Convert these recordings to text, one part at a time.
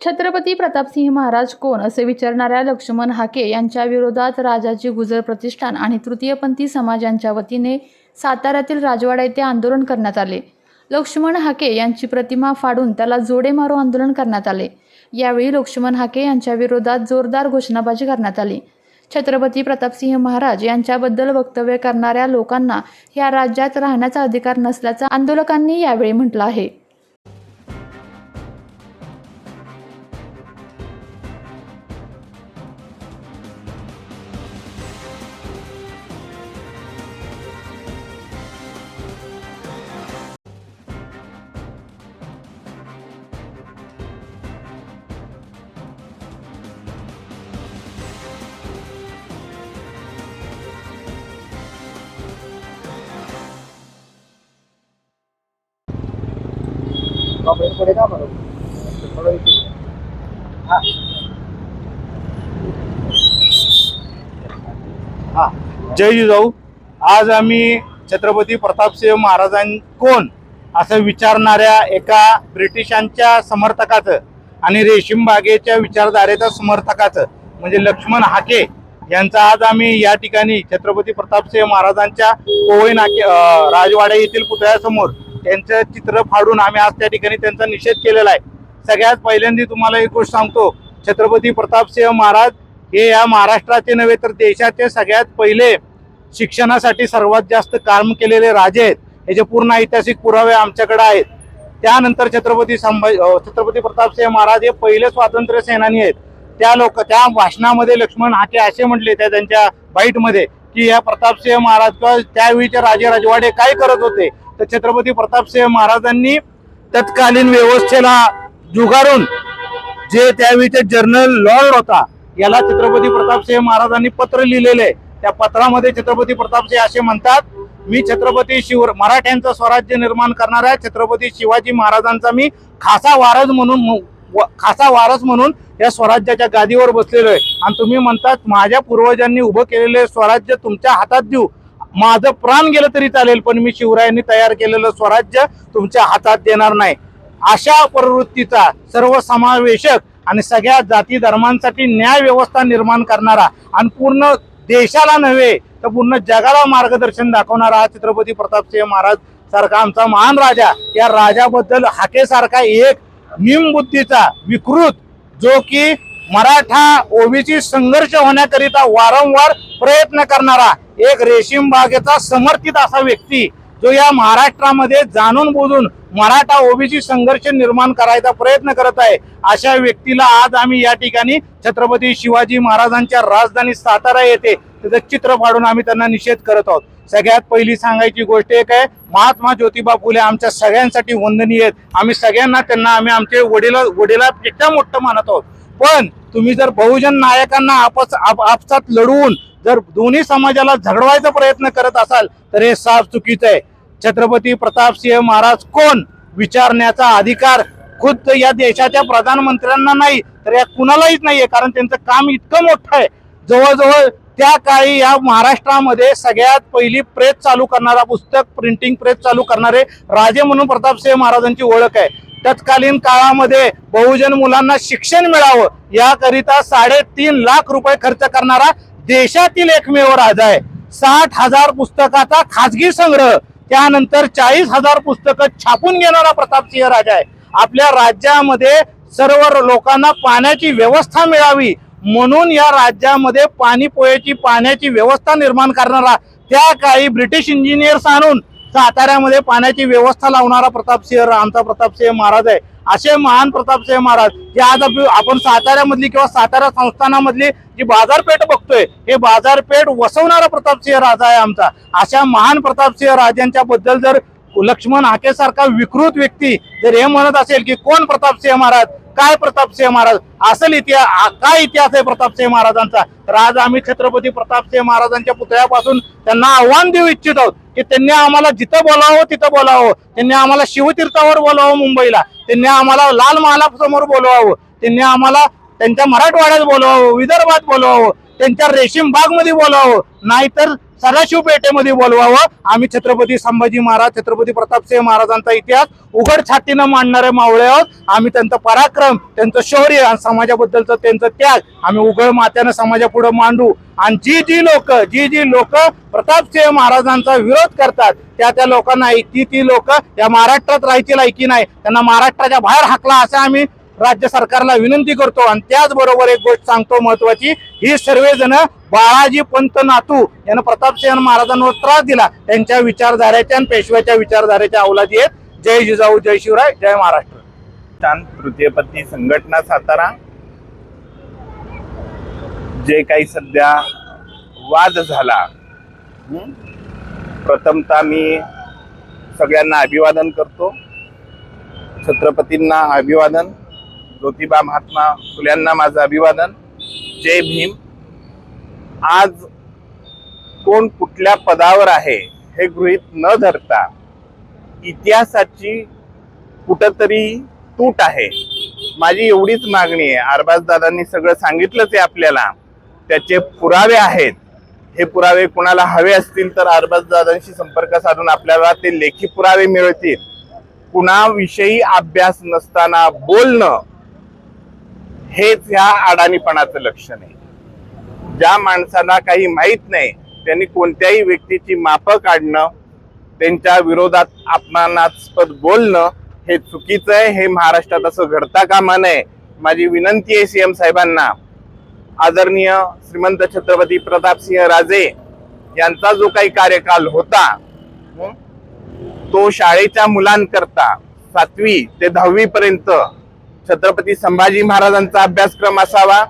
छत्रपती प्रतापसिंह महाराज कोण असे विचारणाऱ्या लक्ष्मण हाके यांच्या विरोधात राजाजी गुजर प्रतिष्ठान आणि तृतीयपंथी समाज यांच्या वतीने साताऱ्यातील राजवाडा येथे आंदोलन करण्यात आले. लक्ष्मण हाके यांची प्रतिमा फाडून त्याला जोडे मारो आंदोलन करण्यात आले. यावेळी लक्ष्मण हाके यांच्या विरोधात जोरदार घोषणाबाजी करण्यात आली. छत्रपती प्रतापसिंह महाराज यांच्याबद्दल वक्तव्य करणाऱ्या लोकांना या राज्यात राहण्याचा अधिकार नसल्याचं आंदोलकांनी यावेळी म्हटलं आहे. बाहेर पुढे का हा. जय जिजाऊ. आज आम्ही छत्रपती प्रतापसिंह महाराजां कोण असं विचारणाऱ्या एका ब्रिटिशांच्या समर्थकाचं आणि रेशीम बागेच्या विचारधारेच्या समर्थकाचं म्हणजे लक्ष्मण हाके यांचा आज आम्ही या ठिकाणी छत्रपती प्रतापसिंह महाराजांच्या कोवई नाके राजवाडा येथील पुतळ्यासमोर त्यांचं चित्र फाडून आम्ही आज त्या ठिकाणी त्यांचा निषेध केलेला आहे. सगळ्यात पहिल्यांदा तुम्हाला एक गोष्ट सांगतो छत्रपती प्रतापसिंह महाराज हे या महाराष्ट्राचे नव्हे तर देशाचे सगळ्यात पहिले शिक्षणासाठी सर्वात जास्त काम केलेले राजे आहेत. याचे पूर्ण ऐतिहासिक पुरावे आमच्याकडे आहेत. त्यानंतर छत्रपती संभाजी छत्रपती प्रतापसिंह महाराज हे पहिले स्वातंत्र्य सेनानी आहेत. त्या लोक त्या भाषणामध्ये लक्ष्मण हाके असे म्हटले त्या त्यांच्या बाईटमध्ये की या प्रतापसिंह महाराज किंवा त्यावेळीचे राजे राजवाडे काय करत होते? तर छत्रपती प्रतापसिंह महाराजांनी तत्कालीन व्यवस्थेला जुगारून जे त्यावेळीचे जर्नल लॉर्ड होता याला छत्रपती प्रतापसिंह महाराजांनी पत्र लिहिलेले आहे. त्या पत्रामध्ये छत्रपती प्रतापसिंह असे म्हणतात मी छत्रपती शिव मराठ्यांचं स्वराज्य निर्माण करणाऱ्या छत्रपती शिवाजी महाराजांचा मी खासा वारस म्हणून व- खासा वारस म्हणून या स्वराज्याच्या गादीवर बसलेलो आहे. आणि तुम्ही म्हणतात माझ्या पूर्वजांनी उभं केलेले स्वराज्य तुमच्या हातात देऊ. माझं प्राण गेलं तरी चालेल पण मी शिवरायांनी तयार केलेलं स्वराज्य तुमच्या हातात देणार नाही. अशा प्रवृत्तीचा सर्वसमावेशक आणि सगळ्या जाती धर्मांसाठी न्याय व्यवस्था निर्माण करणारा आणि पूर्ण देशाला नव्हे तर पूर्ण जगाला मार्गदर्शन दाखवणारा हा छत्रपती प्रतापसिंह महाराज सारखा आमचा महान राजा. या राजाबद्दल हाकेसारखा एक निमबुद्धीचा विकृत जो की मराठा ओबीसी संघर्ष होण्याकरिता वारंवार प्रयत्न करणारा एक रेशीम बागेचा समर्थित असा व्यक्ती जो या महाराष्ट्रामध्ये जाणून बोलून मराठा ओबीसी संघर्ष निर्माण करायचा प्रयत्न करत आहे अशा व्यक्तीला आज आम्ही या ठिकाणी छत्रपती शिवाजी महाराजांच्या राजधानी सातारा येथे त्याचं चित्र फाडून आम्ही त्यांना निषेध करत आहोत. सगळ्यात पहिली सांगायची गोष्ट एक आहे महात्मा ज्योतिबा फुले आमच्या सगळ्यांसाठी वंदनीय आहेत. आम्ही सगळ्यांना त्यांना आम्ही आमचे वडीला वडिलापेक्षा मोठं मानत आहोत. पण तुम्ही जर बहुजन नायकांना आपस आप- आपसात लढवून जर दोन्ही समाजाला झगडवायचा प्रयत्न करत असाल तर हे साफ चुकीचं आहे. छत्रपती प्रतापसिंह महाराज कोण? विचारण्याचा अधिकार खुद्द या देशाच्या प्रधानमंत्र्यांना नाही तर या कुणालाच नाहीये कारण त्यांचं काम इतकं मोठं आहे. जवळजवळ त्या काळी या महाराष्ट्रामध्ये सगळ्यात पहिली प्रेस चालू करणारा पुस्तक प्रिंटिंग प्रेस चालू करणारे राजे म्हणून प्रतापसिंह महाराजांची ओळख आहे. तत्कालीन काळामध्ये बहुजन मुलांना शिक्षण मिळावं याकरिता साडेतीन लाख रुपये खर्च करणारा देशातील एकमेव राजा आहे. साठ हजार पुस्तकाचा खाजगी संग्रह त्यानंतर चाळीस हजार पुस्तकं छापून घेणारा प्रतापसिंह राजा आहे. आपल्या राज्यामध्ये सर्व लोकांना पाण्याची व्यवस्था मिळावी म्हणून या राज्यामध्ये पाणी पोयाची पाण्याची व्यवस्था निर्माण करणारा त्या काळी ब्रिटिश इंजिनियर्स आणून साताऱ्यामध्ये पाण्याची व्यवस्था लावणारा प्रतापसिंह रा- आमचा प्रतापसिंह महाराज आहे. असे महान प्रतापसिंह महाराज जे आज आपण साताऱ्यामधली किंवा सातारा संस्थानामधली जी बाजारपेठ बघतोय हे बाजारपेठ वसवणारा प्रतापसिंह राजा आहे आमचा. अशा महान प्रतापसिंह राजांच्या बद्दल जर लक्ष्मण हाकेसारखा विकृत व्यक्ती जर हे म्हणत असेल की कोण प्रतापसिंह महाराज काय प्रतापसिंह महाराज असेल इतिहास काय इतिहास आहे प्रतापसिंह महाराजांचा? तर आज आम्ही छत्रपती प्रतापसिंह महाराजांच्या पुतळ्यापासून त्यांना आव्हान देऊ इच्छित आहोत. की त्यांनी आम्हाला जिथं बोलावं तिथं बोलावं. त्यांनी आम्हाला शिवतीर्थावर बोलावं मुंबईला. त्यांनी आम्हाला लाल महालासमोर बोलवावं. त्यांनी आम्हाला त्यांच्या मराठवाड्यात बोलवावं विदर्भात बोलवावं. त्यांच्या रेशीम बागमध्ये बोलावं नाहीतर सदाशिव पेठेमध्ये बोलवावं. आम्ही छत्रपती संभाजी महाराज छत्रपती प्रतापसिंह महाराजांचा इतिहास उघड छातीनं मांडणारे मावळे आहोत आम्ही त्यांचं पराक्रम त्यांचं शौर्य आणि समाजाबद्दलचं त्यांचं त्याग आम्ही उघड मात्यानं समाजापुढे मांडू. आणि जी जी लोक जी जी लोक प्रतापसिंह महाराजांचा विरोध करतात त्या त्या लोकांना ती ती लोक या महाराष्ट्रात राहायची लायकी नाही. त्यांना महाराष्ट्राच्या बाहेर हाकला असं आम्ही राज्य सरकारला विनंती करतो. आणि त्याचबरोबर एक गोष्ट सांगतो महत्वाची ही सर्वजण बाळाजी पंत नातू यांना प्रतापसिंह महाराजांवर त्रास दिला. त्यांच्या विचारधारेच्या आणि पेशव्याच्या विचारधारेच्या अवलादी आहेत. जय जिजाऊ जय शिवराय जय महाराष्ट्र. छान तृतीयपत्नी संघटना सातारा. जे काही सध्या वाद झाला हं? प्रथमतः मी सगळ्यांना अभिवादन करतो. छत्रपतींना अभिवादन. ज्योतिबा महात्मा फुल्यांना माझं अभिवादन. जय भीम. आज कोण कुठल्या पदावर आहे हे गृहीत न धरता इतिहासाची कुठंतरी तूट आहे. माझी एवढीच मागणी आहे. आरबाज दादांनी सगळं सांगितलंच आहे आपल्याला. त्याचे पुरावे आहेत. हे पुरावे कुणाला हवे असतील तर आरबाज दादांशी संपर्क साधून आपल्याला ते लेखी पुरावे मिळतील. कुणाविषयी अभ्यास नसताना बोलणं हेच ह्या अडाणीपणाचं लक्षण आहे. ज्या माणसाला काही माहीत नाही त्यांनी कोणत्याही व्यक्तीची मापं काढणं त्यांच्या विरोधात अपमानास्पद बोलणं हे चुकीचं आहे हे महाराष्ट्रात असं घडता कामा नये. माझी विनंती आहे सीएम साहेबांना. आदरणीय श्रीमंत छत्रपती प्रतापसिंह राजे यांचा जो काही कार्यकाल होता तो शाळेच्या मुलांकरता सातवी ते दहावी पर्यंत छत्रपती संभाजी महाराजांचा अभ्यासक्रम असावा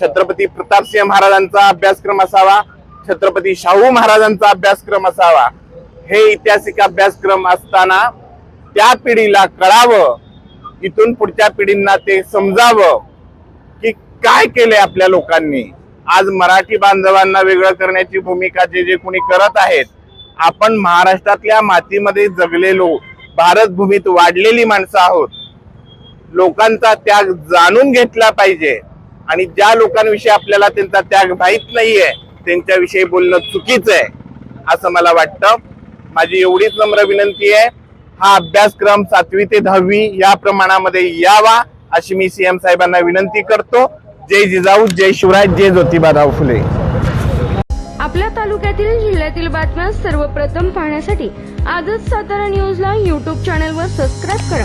छत्रपती प्रतापसिंह महाराजांचा अभ्यासक्रम असावा छत्रपती शाहू महाराजांचा अभ्यासक्रम असावा. हे ऐतिहासिक अभ्यासक्रम असताना त्या पिढीला कळावं इथून पुढच्या पिढींना ते समजावं की काय केलंय आपल्या लोकांनी. आज मराठी बांधवांना वेगळं करण्याची भूमिका जे जे कोणी करत आहेत आपण महाराष्ट्रातल्या मातीमध्ये जगलेलो भारत भूमीत वाढलेली माणसं आहोत. लोकांचा त्याग जाणून घेतला पाहिजे. आणि ज्या लोकांविषयी आपल्याला त्यांचा त्याग माहीत नाहीये त्यांच्याविषयी बोलणं चुकीचं आहे असं मला वाटतं. माझी एवढीच नम्र विनंती आहे. हा अभ्यासक्रम सातवी ते दहावी या प्रमाणामध्ये यावा अशी मी सीएम साहेबांना विनंती करतो. जय जिजाऊ जय शिवराय जय ज्योतिबाराव फुले. आपल्या तालुक्यातील जिल्ह्यातील बातम्या सर्वप्रथम पाहण्यासाठी आजच सातारा न्यूजला यूट्यूब चॅनलवर सबस्क्राईब करा.